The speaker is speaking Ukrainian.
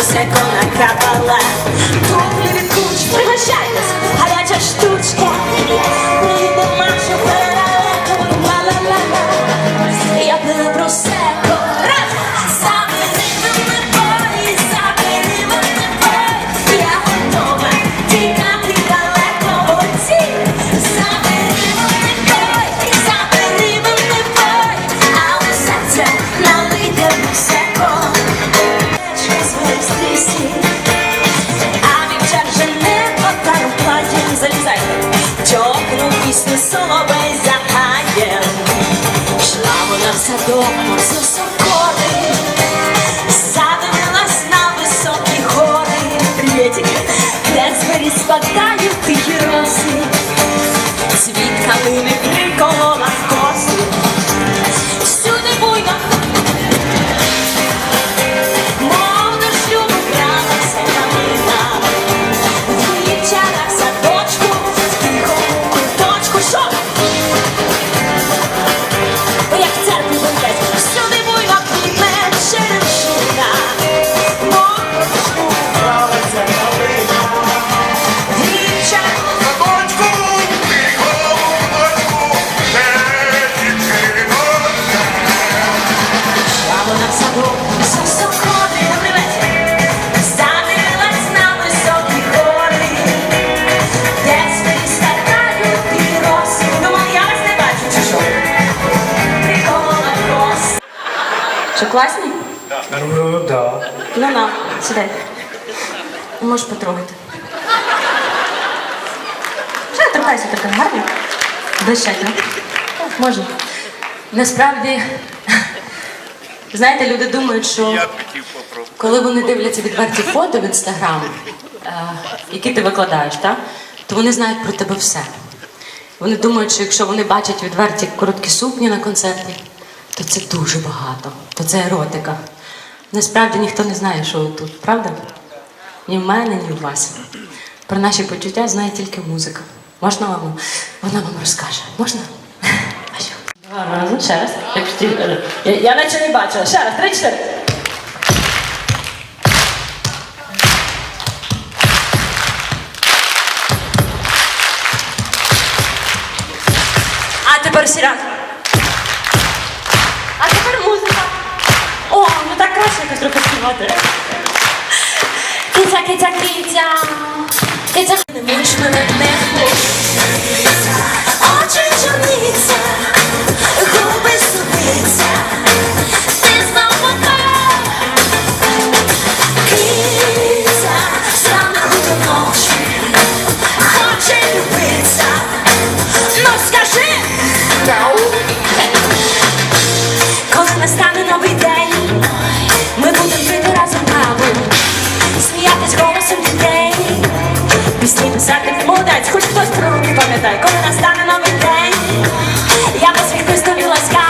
você com a cabala. Пісню соловей за гаєм. Шла вона в садок за соколи, Що, класні? Ну, да. Ну на, сідай. Можеш потрогати. Що торкайся таке гарно? Блищать, ну? Можна. Насправді, знаєте, люди думають, що коли вони дивляться відверті фото в інстаграм, е, які ти викладаєш, так? то вони знають про тебе все. Вони думають, що якщо вони бачать відверті короткі сукні на концерті, то це дуже багато, то це еротика. Насправді ніхто не знає, що ви тут, правда? Ні в мене, ні в вас. Про наші почуття знає тільки музика. Можна вам? Вона вам розкаже. Можна? Два рази, ще раз. Я, я наче не бачила. Ще раз, три-чотири. А тепер сірян. якось трохи співати. Киця, киця, киця. Киця. Не муч мене не хочеться. пісні писати молодець, хоч хтось про руки пам'ятає, коли настане новий день, я без всіх ласкав.